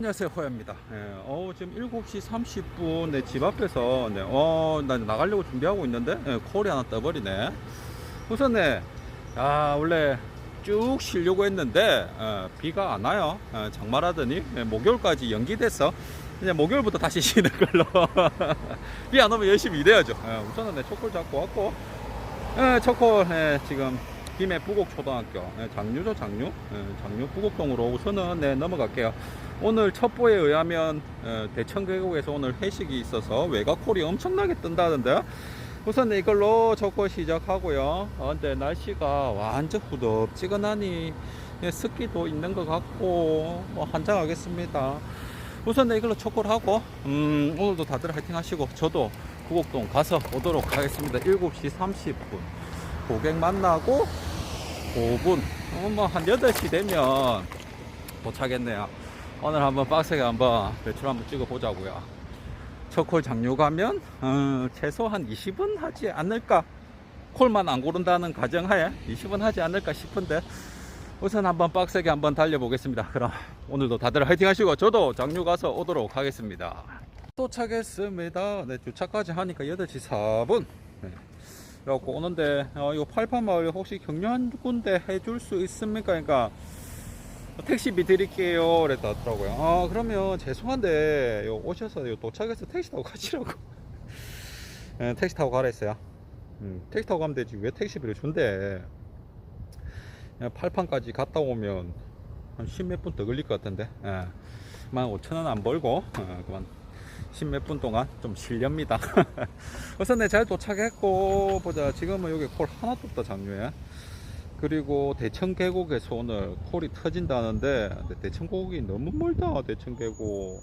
안녕하세요 호야입니다. 예, 어, 지금 7시 30분 내 집 앞에서 네, 어, 나 나가려고 준비하고 있는데 예, 콜이 하나 떠버리네. 우선 네, 아 원래 쭉 쉬려고 했는데 어, 비가 안 와요. 어, 장마라더니 예, 목요일까지 연기돼서 이제 목요일부터 다시 쉬는 걸로 비 안 오면 열심히 일해야죠. 예, 우선은 내 초콜 잡고 왔고 예, 초콜 예, 지금 김해 부곡초등학교 예, 장류죠 장류 예, 장류 부곡동으로 우선은 네, 넘어갈게요. 오늘 첩보에 의하면 어, 대천 계곡에서 오늘 회식이 있어서 외곽콜이 엄청나게 뜬다던데 우선 이걸로 접고 시작하고요. 어, 근데 날씨가 완전 후덥지근하니 예, 습기도 있는 것 같고 뭐 한장 하겠습니다. 우선 이걸로 촉구를 하고 음, 오늘도 다들 화이팅 하시고 저도 구곡동 가서 오도록 하겠습니다. 7시 30분 고객 만나고 5분 어, 뭐한 8시 되면 도착했네요. 오늘 한번 빡세게 한번 매출 한번 찍어 보자고요. 첫콜 장료 가면 어, 최소 한 20은 하지 않을까? 콜만 안 고른다는 가정하에 20은 하지 않을까 싶은데 우선 한번 빡세게 한번 달려보겠습니다. 그럼 오늘도 다들 화이팅 하시고 저도 장료 가서 오도록 하겠습니다. 도착했습니다. 네, 주차까지 하니까 8시 4분. 네. 그래갖고 오는데 어, 이거 팔판마을 혹시 경료 한 군데 해줄 수 있습니까? 그러니까 택시비 드릴게요. 그랬다 하더라고요. 아, 그러면 죄송한데, 요 오셔서 요 도착해서 택시 타고 가시라고. 예, 택시 타고 가라 했어요. 음, 택시 타고 가면 되지. 왜 택시비를 준대? 팔판까지 갔다 오면 한십몇분 더 걸릴 것 같은데. 예. 만 오천 원 안 벌고, 어, 그만 십몇 분 동안 좀 실렵니다. 우선 네, 잘 도착했고, 보자. 지금은 여기 콜 하나도 없다, 장류에. 그리고 대천 계곡에서 오늘 콜이 터진다는데 대천 계곡이 너무 멀다 대천 계곡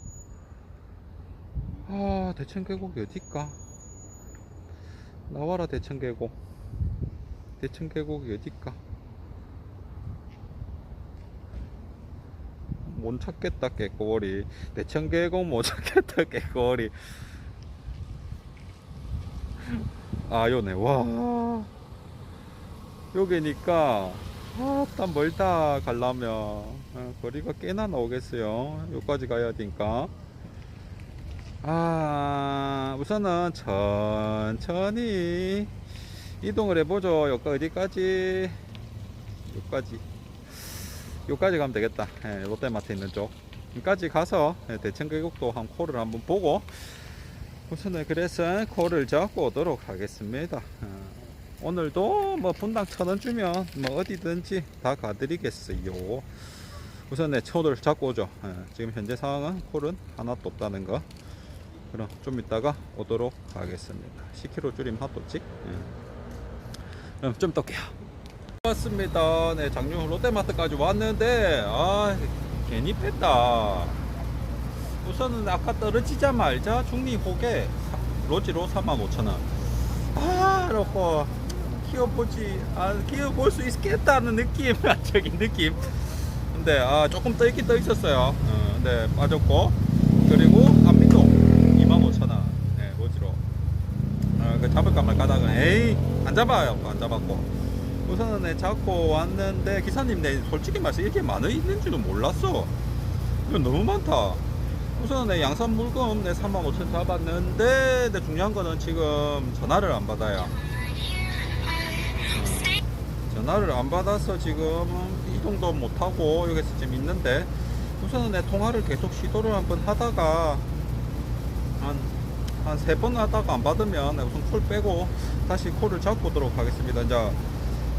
아 대천 계곡이 어딜까 나와라 대천 계곡 대천 계곡이 어딜까 못 찾겠다 깨꼬리. 대천 계곡 못 찾겠다 깨꼬리. 아 요네. 와. 여기니까 아따 멀다 가려면 어, 거리가 꽤나 나오겠어요. 여기까지 가야 되니까. 아 우선은 천천히 이동을 해보죠. 여기 어디까지? 여기까지 여기까지 가면 되겠다 예, 롯데마트 있는 쪽 여기까지 가서 예, 대천계곡도 한 코를 한번 보고 우선은 그래서 코를 잡고 오도록 하겠습니다 어. 오늘도 뭐 분당 천 원 주면 뭐 어디든지 다 가드리겠어요. 우선 내 초를 잡고 오죠. 예, 지금 현재 상황은 콜은 하나도 없다는 거. 그럼 좀 이따가 오도록 하겠습니다. 10km 줄임 핫도치. 예. 그럼 좀 떠게요. 왔습니다. 네, 장류 롯데마트까지 왔는데 아 괜히 뺐다. 우선은 아까 떨어지자마자 중리 호계 로지로 35,000원. 아, 이렇고 키워보지, 아, 키워볼 수 있겠다는 느낌, 저기 느낌. 근데 아 조금 떠 있긴 떠 있었어요. 어, 근데 빠졌고 그리고 안민도 25,000원, 네, 로지로. 어, 그 잡을까 말까 다가 에이 안 잡아요, 안 잡았고. 우선은 네, 잡고 왔는데 기사님 내 솔직히 말해서 이렇게 많이 있는 줄은 몰랐어. 이거 너무 많다. 우선 내 양산 물금 내35,000 잡았는데 근데 중요한 거는 지금 전화를 안 받아요. 어, 전화를 안 받아서 지금 이동도 못 하고 여기서 지금 있는데 우선은 내 통화를 계속 시도를 한번 하다가 한 한 세 번 하다가 안 받으면 우선 콜 빼고 다시 콜을 잡고 오도록 하겠습니다. 이제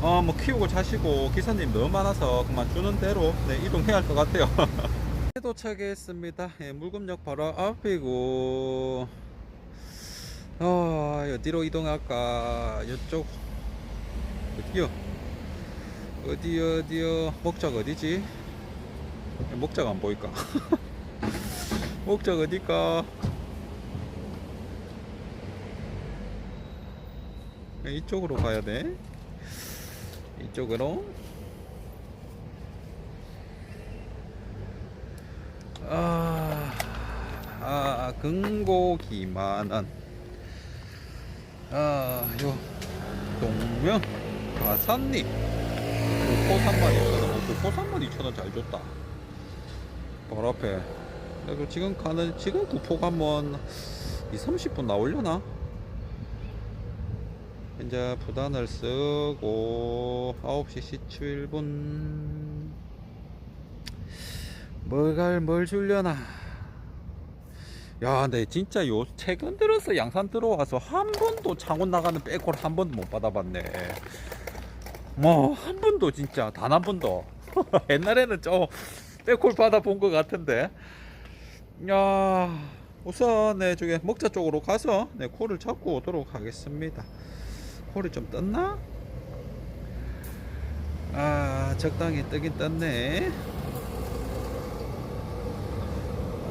어 뭐 키우고 자시고 기사님 너무 많아서 그만 주는 대로 네, 이동해야 할 것 같아요. 도착했습니다. 예, 물금역 바로 앞이고 어, 어디로 이동할까? 이쪽 어디요? 어디 어디요? 목적 어디지? 목적 안 보일까? 목적 어딜까? 예, 이쪽으로 가야 돼. 이쪽으로. 아, 아 금고기만한 아, 요 동명 가산리 포 3만 2천원 어, 포 3만 2천원 잘 줬다. 바로 앞에. 그리고 지금 가는 지금 구포 가면 2, 30분 나오려나? 이제 부단을 쓰고 9시 17분. 뭘갈 뭘 줄려나. 야 근데 진짜 요 최근 들어서 양산 들어와서 한 번도 창원 나가는 백홀 한 번도 못 받아봤네. 뭐 한 번도 진짜 단 한 번도. 옛날에는 좀 백홀 받아본 것 같은데. 야 우선 네 저기 먹자 쪽으로 가서 네 콜을 잡고 오도록 하겠습니다 콜이 좀 떴나? 아 적당히 뜨긴 떴네.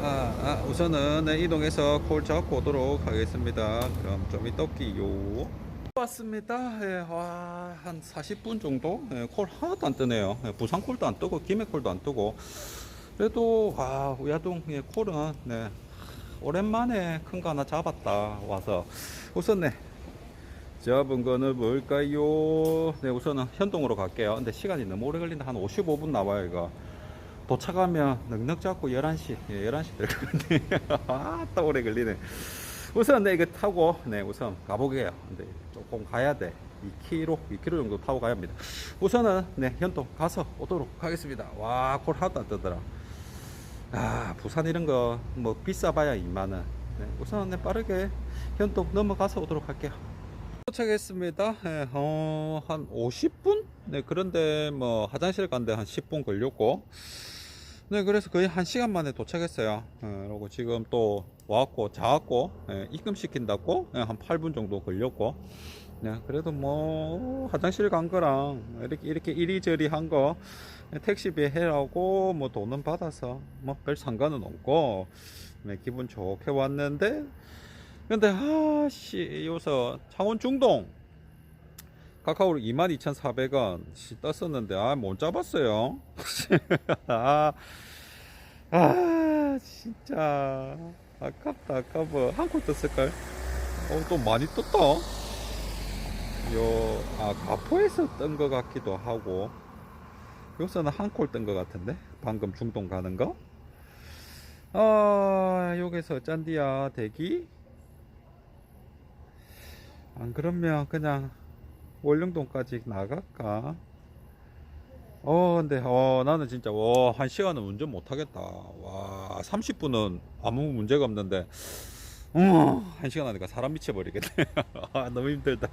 아, 아 우선은 네, 이동해서 콜 잡고 오도록 하겠습니다. 그럼 좀 이따 올게요. 왔습니다. 예, 와, 한 40분 정도? 예, 콜 하나도 안 뜨네요. 예, 부산 콜도 안 뜨고 김해 콜도 안 뜨고. 그래도 아 우야동 예, 콜은 네, 오랜만에 큰 거 하나 잡았다 와서 우선 네 잡은 거는 뭘까요? 네, 우선은 현동으로 갈게요. 근데 시간이 너무 오래 걸린다. 한 55분 나와요, 이거. 도착하면 넉넉 잡고 11시, 예, 11시 될것 같네. 아, 또 오래 걸리네. 우선 네, 이거 타고, 네, 우선 가보게요. 근데 조금 가야 돼. 2km, 2km 정도 타고 가야 합니다. 우선은, 네, 현동 가서 오도록 하겠습니다. 와, 콜 하나도 안 뜨더라. 아, 부산 이런 거, 뭐, 비싸봐야 2만원. 네, 우선 네, 빠르게 현동 넘어가서 오도록 할게요. 도착했습니다. 예, 어, 한 50분? 네, 그런데 뭐 화장실 간데 한 10분 걸렸고. 네, 그래서 거의 한 시간 만에 도착했어요. 예, 그리고 지금 또 와갖고 자갖고 예, 입금시킨다고 예, 한 8분 정도 걸렸고. 네, 그래도 뭐 화장실 간 거랑 이렇게 이렇게 이리저리 한 거 택시비 해라고 뭐 돈은 받아서 뭐 별 상관은 없고 네, 기분 좋게 왔는데 근데 아씨 요서 창원 중동. 카카오로 22,400원 떴었는데 아 못 잡았어요. 아, 아 진짜. 아깝다 아까워 한콜 떴을걸. 어또 많이 떴다. 요아 가포에서 뜬 것 같기도 하고. 여기서는 한콜 뜬 것 같은데? 방금 중동 가는 거? 아, 여기서 짠디야 대기 안 그러면 그냥 월령동까지 나갈까? 어, 근데, 어, 나는 진짜, 와, 한 시간은 운전 못 하겠다. 와, 30분은 아무 문제가 없는데, 어, 한 시간 하니까 사람 미쳐버리겠네. 아, 너무 힘들다.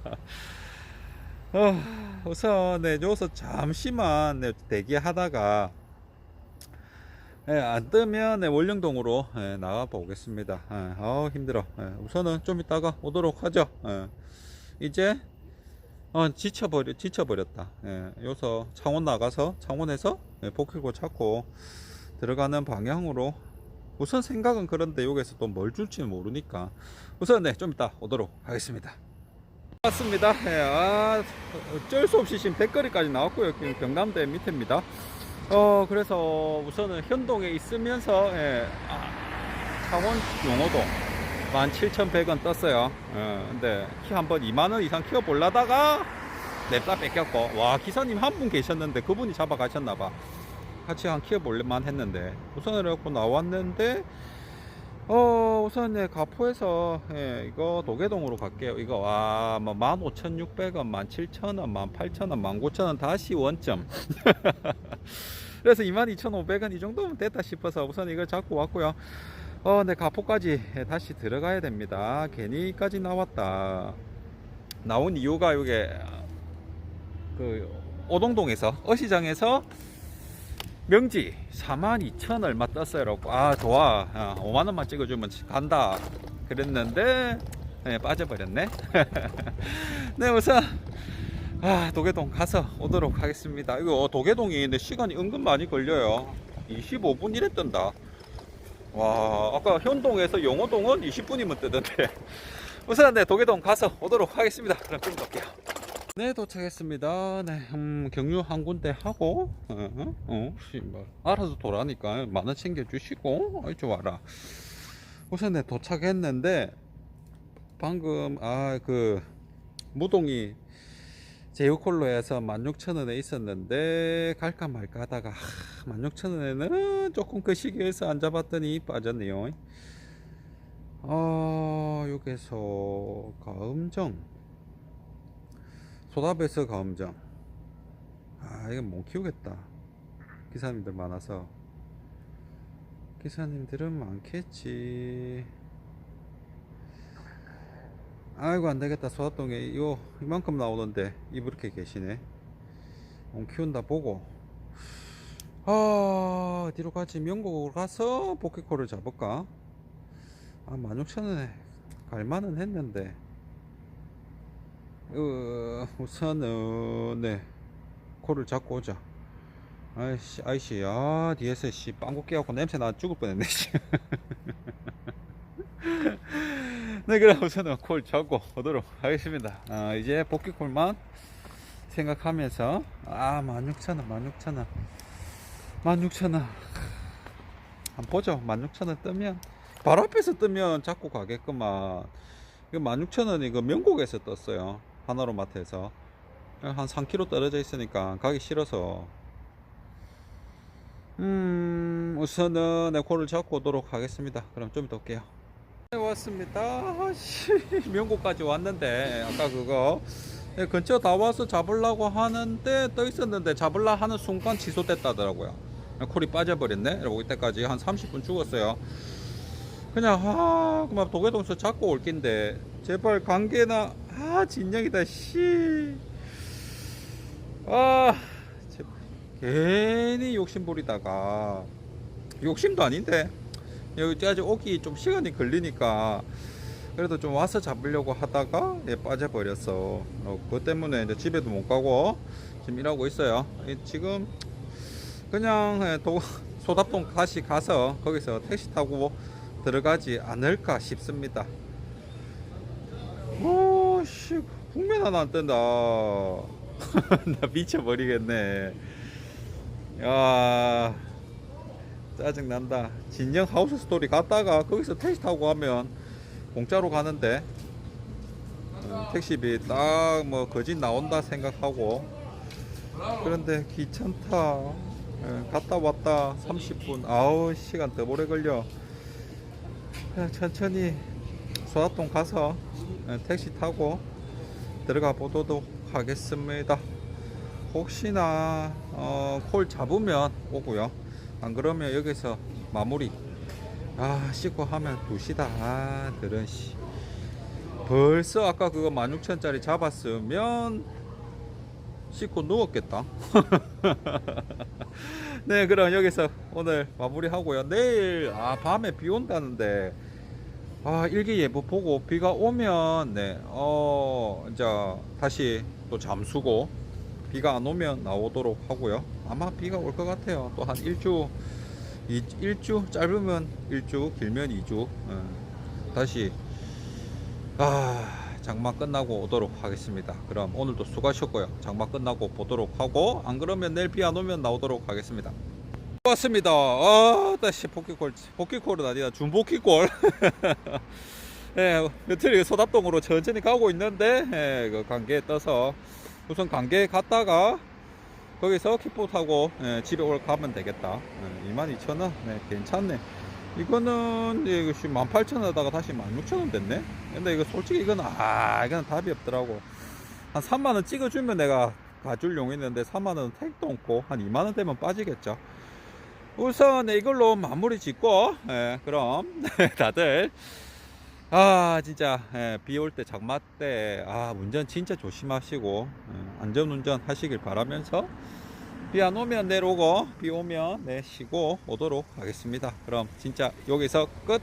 어, 우선, 네, 여기서 잠시만, 네, 대기하다가, 예, 안 뜨면 네, 월령동으로 예, 나가 보겠습니다. 예, 어, 힘들어. 예, 우선은 좀 이따가 오도록 하죠. 예. 이제 어, 지쳐버려 지쳐버렸다. 예, 여기서 창원 나가서 창원에서 예, 복킬고 찾고 들어가는 방향으로 우선 생각은 그런데 여기서 또 뭘 줄지는 모르니까 우선 네, 좀 이따 오도록 하겠습니다. 맞습니다. 예, 아, 어쩔 수 없이 지금 댓글이까지 나왔고요. 경남대 밑에입니다. 어, 그래서 우선은 현동에 있으면서, 예, 아, 창원 용호동 17,100원 떴어요. 어, 근데 키 한번 2만원 이상 키워보려다가 냅다 뺏겼고, 와, 기사님 한 분 계셨는데 그분이 잡아가셨나봐. 같이 한 키워볼만 했는데, 우선 이렇게 나왔는데, 어, 우선, 네, 가포에서, 예, 이거 도계동으로 갈게요. 이거, 와, 뭐, 15,600원, 17,000원, 18,000원, 19,000원 다시 원점. 그래서 22,500원 이 정도면 됐다 싶어서 우선 이걸 잡고 왔고요. 어, 네, 가포까지 다시 들어가야 됩니다. 괜히까지 나왔다. 나온 이유가 이게, 그, 오동동에서, 어시장에서 명지 42,000 얼마 떴어요. 아, 좋아. 아, 5만 원만 찍어주면 간다. 그랬는데, 네, 빠져버렸네. 네, 우선, 아, 도계동 가서 오도록 하겠습니다. 이거 도계동이 근데 시간이 은근 많이 걸려요. 25분 이래 뜬다. 와, 아까 현동에서 용호동은 20분이면 뜨던데. 우선 네, 도계동 가서 오도록 하겠습니다. 그럼 좀 갈게요. 네, 도착했습니다. 네, 음, 경유 한 군데 하고, 어, 어, 어, 씨, 뭐, 알아서 돌아니까 만원 챙겨주시고, 어이, 좋아라. 우선 네, 도착했는데, 방금, 아, 그, 무동이 제휴콜로에서 16,000원에 있었는데 갈까 말까 하다가 하, 16,000원에는 조금 그 시기에서 안 잡았더니 빠졌네요. 어, 여기서 가음정. 소답에서 가음정. 아 이건 못 키우겠다. 기사님들 많아서. 기사님들은 많겠지 아이고 안되겠다. 소합동에 이거 이만큼 나오던데. 이렇게 계시네. 못 키운다 보고. 아 어디로 가지? 명곡으로 가서 포켓콜을 잡을까? 아 16,000원에 갈만은 했는데. 어, 우선은 네. 콜을 잡고 오자. 아이씨 아이씨. 아 뒤에서 씨. 빵꾸 깨갖고 냄새 나 죽을 뻔했네 씨. 네 그럼 우선은 콜 잡고 오도록 하겠습니다. 아 이제 복귀 콜만 생각하면서 아 16,000원 16,000원 16,000원. 한번 보죠. 16,000원 뜨면 바로 앞에서 뜨면 잡고 가겠구만. 이거 16,000원이 그 명곡에서 떴어요. 하나로마트에서. 한 3km 떨어져 있으니까 가기 싫어서. 음 우선은 내 코를 잡고 오도록 하겠습니다. 그럼 좀 이따 올게요. 네, 왔습니다. 아씨. 명곡까지 왔는데 아까 그거. 예, 근처 다 와서 잡으려고 하는데 떠 있었는데 잡으려 하는 순간 취소됐다더라고요. 콜이 빠져버렸네? 이러고 이때까지 한 30분 죽었어요. 그냥 아 그만 도개동서 잡고 올 낀데. 제발 관계나 아 진영이다 씨. 아, 제- 괜히 욕심 부리다가. 욕심도 아닌데 여기까지 오기 좀 시간이 걸리니까 그래도 좀 와서 잡으려고 하다가 예, 빠져버렸어. 어, 그것 때문에 이제 집에도 못 가고 지금 일하고 있어요. 이, 지금 그냥 예, 도, 소답동 다시 가서 거기서 택시 타고 들어가지 않을까 싶습니다. 오씨 국면 하나 안 뜬다. 나 미쳐버리겠네. 야 짜증 난다. 진영 하우스 스토리 갔다가 거기서 택시 타고 가면 공짜로 가는데 어, 택시비 딱 뭐 거짓 나온다 생각하고 그런데 귀찮다. 예, 갔다 왔다 30분 아우 시간 더 오래 걸려. 그냥 천천히 소화동 가서 예, 택시 타고 들어가 보도록 하겠습니다. 혹시나 어, 콜 잡으면 오고요. 안 그러면 여기서 마무리. 아 씻고 하면 2시다. 아 들은 씨. 벌써 아까 그거 16,000짜리 잡았으면 씻고 누웠겠다. 네, 그럼 여기서 오늘 마무리 하고요. 내일 아 밤에 비 온다는데 아 일기예보 보고 비가 오면 네, 어 이제 다시 또 잠수고 비가 안 오면 나오도록 하고요. 아마 비가 올 것 같아요. 또 한 일주 이, 일주 짧으면 일주 길면 이주 어, 다시 아 장마 끝나고 오도록 하겠습니다. 그럼 오늘도 수고하셨고요. 장마 끝나고 보도록 하고 안 그러면 내일 비 안 오면 나오도록 하겠습니다. 왔습니다. 아, 다시 포키골, 포키골은 아니라 준포키골. 예, 며칠 소답동으로 천천히 가고 있는데, 예, 그 관계에 떠서 우선 관계에 갔다가 거기서 킥보 타고 예, 집에 올 가면 되겠다. 예, 22,000원. 네, 괜찮네. 이거는 예, 이거 18,000원에다가 다시 16,000원 됐네. 근데 이거 솔직히 이건 아, 이건 답이 없더라고. 한 3만 원 찍어주면 내가 가줄 용 있는데 3만 원 택도 없고 한 2만 원 되면 빠지겠죠. 우선 이걸로 마무리 짓고 예, 그럼 다들 아 진짜 예, 비올 때 장마 때 아 운전 진짜 조심하시고 예, 안전운전 하시길 바라면서 비 안 오면 내려오고 비 오면 네 쉬고 오도록 하겠습니다. 그럼 진짜 여기서 끝.